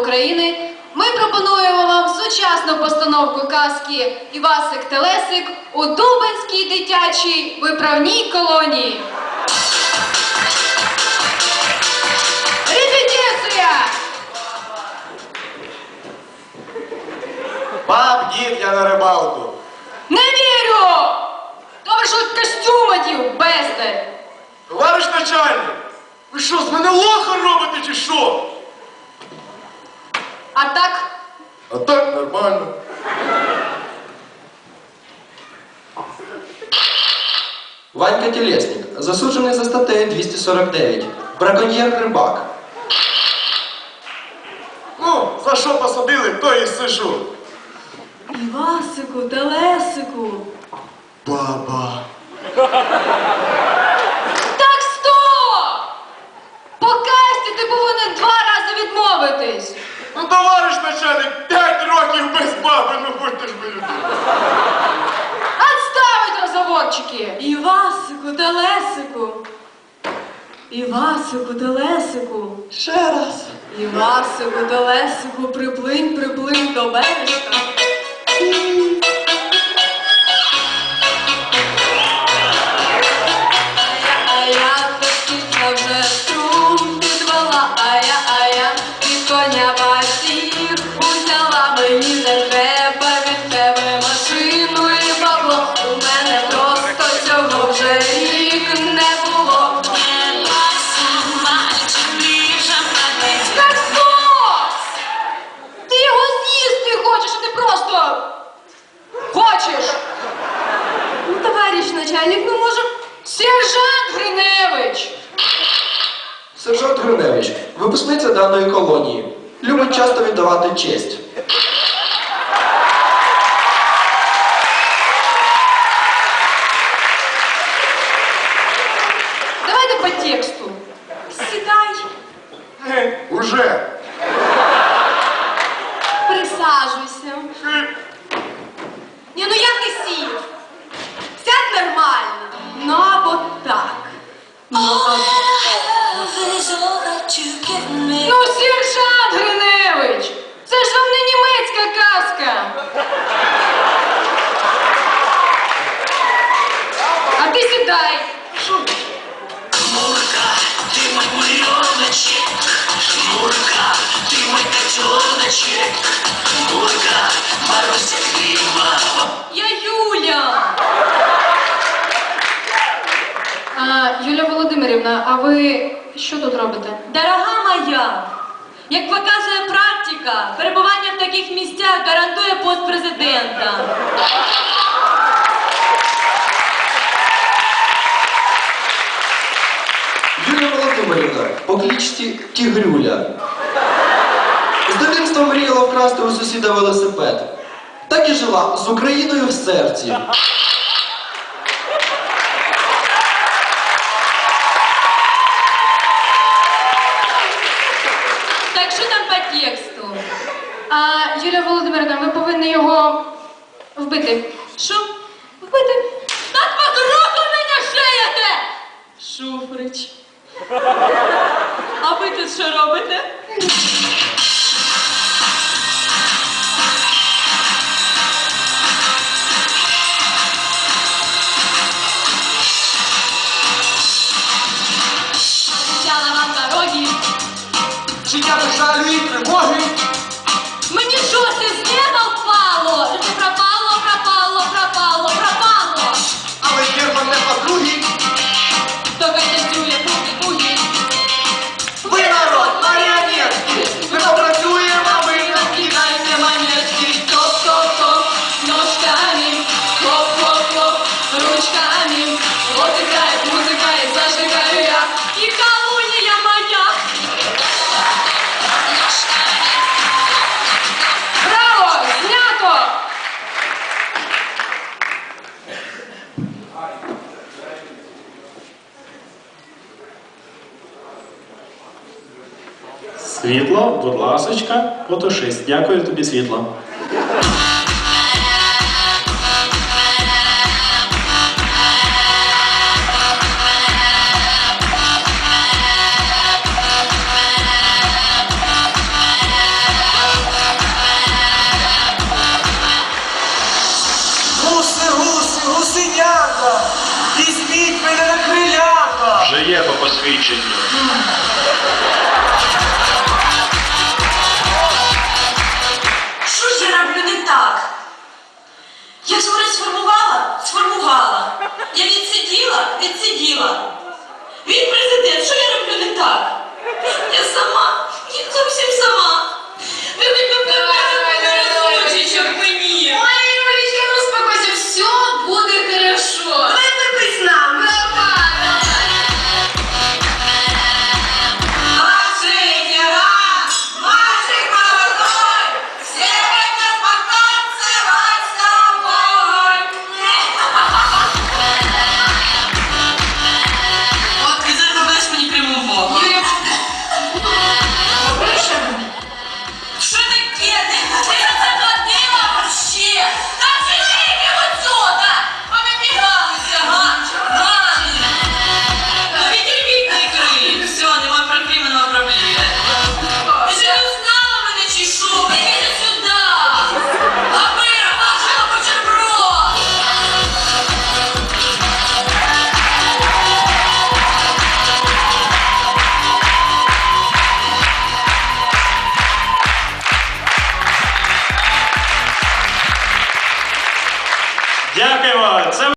України, ми пропонуємо вам сучасну постановку казки Івасик Телесик у Дубинській дитячій виправній колонії. Репетиція! Баб, дід, я на рибалку. Не вірю! Добре, що хоч костюм одів, бездарь! Товариш начальник, ви що, з мене лоха робите чи що? А так, А так нормально. Ванька Тілесник, засуджений за статтею 249. Браконьєр рибак. Ну, за що посадили, то і сижу. Івасику, Телесику. Баба. Розговорчики! Івасику, Телесику. Івасику, Телесику. Ще раз. Івасику, Телесику, приплинь, приплинь до бережка. Сержант Гриневич. Сержант Гриневич, випускниця даної колонії. Любить часто віддавати честь. Давайте по тексту. Сідай, Уже. Ну, сержант Гриневич! Це ж вам не німецька казка. А ти сідай. Володимирівна, а ви що тут робите? Дорога моя, як показує практика, перебування в таких місцях гарантує пост президента. Юлія Володимирівна, по кличці Тігрюля. З дитинства мріяла вкрасти у сусіда велосипед. Так і жила з Україною в серці. Так що там по тексту? А, Юля Володимирівна, ви повинні його вбити. Що? Вбити. Так по кроку мене шиєте! Шуфрич. А ви тут що робите? Обіцяла вам дороги. Життя печалі, тривоги. Мені що це з неба впало? Пропало, пропало, Світло, будь ласочка, потушись. Дякую тобі, світло. Гуси, гуси, гусенята, візьміть мене на крилята. Вже є по посвідченню. Я ж говорю, сформувала? Сформувала. Я відсиділа, відсиділа. Він президент, що я роблю не так?